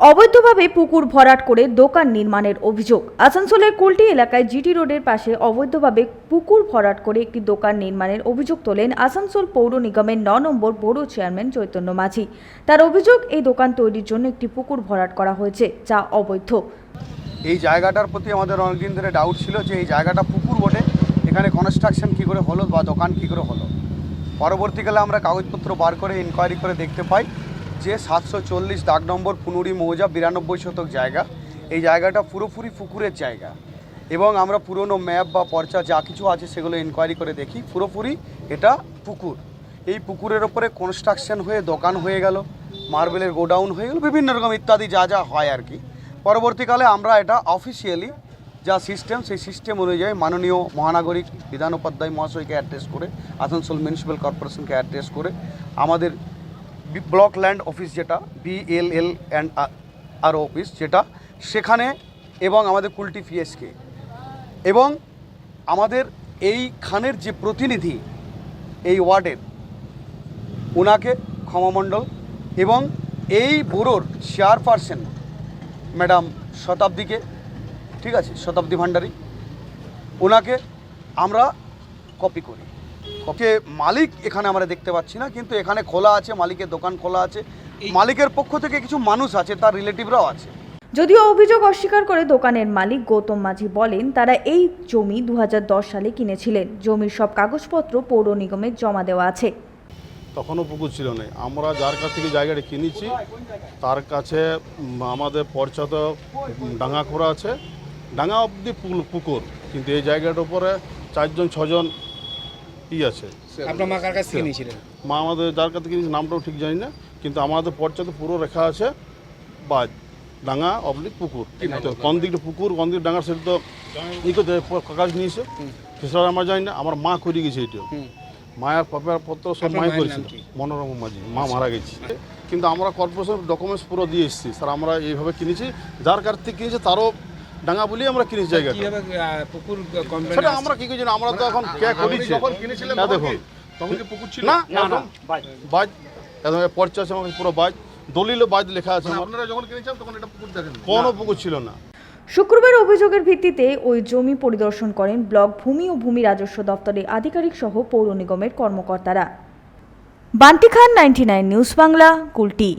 অবৈধভাবে পুকুর ভরাট করে দোকান নির্মাণের অভিযোগ। আসানসোলের কুলটি এলাকায় জিটি রোডের পাশে অবৈধভাবে পুকুর ভরাট করে একটি দোকান নির্মাণের অভিযোগ তোলেন আসানসোল পৌর নিগমের ন নম্বর বড় চেয়ারম্যান চৈতন্য মাঝি। তার অভিযোগ, এই দোকান তৈরির জন্য একটি পুকুর ভরাট করা হয়েছে, যা অবৈধ। এই জায়গাটার প্রতি আমাদের অনেকদিন ধরে ডাউট ছিল যে এই জায়গাটা পুকুর বটে, এখানে কনস্ট্রাকশন কী করে হলো বা দোকান কী করে হলো। পরবর্তীকালে আমরা কাগজপত্র বার করে ইনকোয়ারি করে দেখতে পাই। যে সাতশো চল্লিশ দাগ নম্বর পুনুরি মৌজা বিরানব্বই শতক জায়গা। এই জায়গাটা পুরোপুরি পুকুরের জায়গা। এবং আমরা পুরনো ম্যাপ বা পর্চা যা কিছু আছে সেগুলো ইনকোয়ারি করে দেখি। পুরোপুরি এটা পুকুর। এই পুকুরের ওপরে কনস্ট্রাকশন হয়ে দোকান হয়ে গেল, মার্বেলের গোডাউন হয়ে গেল, বিভিন্ন রকম ইত্যাদি যা যা হয় আর কি। পরবর্তীকালে আমরা এটা অফিসিয়ালি যা সিস্টেম সেই সিস্টেম অনুযায়ী মাননীয় মহানাগরিক বিধান উপাধ্যায় মহাশয়কে অ্যাড্রেস করে, আসানসোল মিউনিসিপ্যাল কর্পোরেশনকে অ্যাড্রেস করে আমাদের ব্লক ল্যান্ড অফিস যেটা বিএলএল অ্যান্ড আর অফিস যেটা, সেখানে এবং আমাদের কুলটি পিএসকে এবং আমাদের এই খানের যে প্রতিনিধি, এই ওয়ার্ডের ওনাকে ক্ষমামণ্ডল এবং এই ব্যুরোর চেয়ারপারসন ম্যাডাম শতাব্দীকে, ঠিক আছে, শতাব্দী ভান্ডারী ওনাকে আমরা কপি করি। ওকে মালিক এখানে আমরা দেখতে পাচ্ছি না কিন্তু এখানে খোলা আছে মালিকের দোকান খোলা আছে। মালিকের পক্ষ থেকে কিছু মানুষ আছে তার রিলেটিভরাও আছে। যদিও অভিযোগ অস্বীকার করে দোকানের মালিক গৌতম মাঝি বলেন তারা এই জমি দুহাজার দশ সালে কিনেছিলেন। জমির সব কাগজপত্র পৌর নিগমে জমা দেওয়া আছে। তখনও পুকুর ছিল না। আমরা যার কাছ থেকে জায়গাটা কিনেছি তার কাছে আমাদের পর্চা তো ডাঙা করা আছে। ডাঙা অবধি পুল- পুকুর। কিন্তু এই জায়গাটার উপরে চারজন ছজন ই আছে। আপনার মা কার কাছ থেকে নিয়েছিলেন? মা আমাদের যার কাছ থেকে কিনেছি নামটাও ঠিক জানি না কিন্তু আমাদের পর্চা তো পুরো রেখা আছে বাদ ডাঙা অবলিক পুকুর। কোন দিকটা পুকুর কোন ডাঙার সেটা তো ই করতে কাগজ নিয়েছে। সেটা আমরা জানি না আমার মা করে গেছে এটা মায়ের পেপার পত্র সব মায়ের করেছিল। মনোরমা মাঝি মা মারা গেছে। কিন্তু আমরা কর্পোরেশন ডকুমেন্টস পুরো দিয়ে এসেছি। স্যার আমরা এইভাবে কিনেছি। যার কাছ থেকে কিনেছি তারও ডাঙা বলেই আমরা কিনেছি জায়গাটা। কীভাবে পুকুর কমপ্লেন সেটা আমরা কি করছি আমরা তো এখন কে করেছি? দেখুন। তখন কি পুকুর ছিল? না না বাজ একদম এ আমার পুরো বাজ দলিলও বাজ লেখা আছে। আপনারা যখন কিনেছেন তখন এটা পুকুর দেখেন কোনো পুকুর ছিল না। শুক্রবার অভিযোগের ভিত্তিতে ওই জমি পরিদর্শন করেন ব্লক ভূমি ও ভূমি রাজস্ব দপ্তরের আধিকারিক সহ পৌর নিগমের কর্মকর্তারা। Bunty Khan ninety news Bangla Kulti.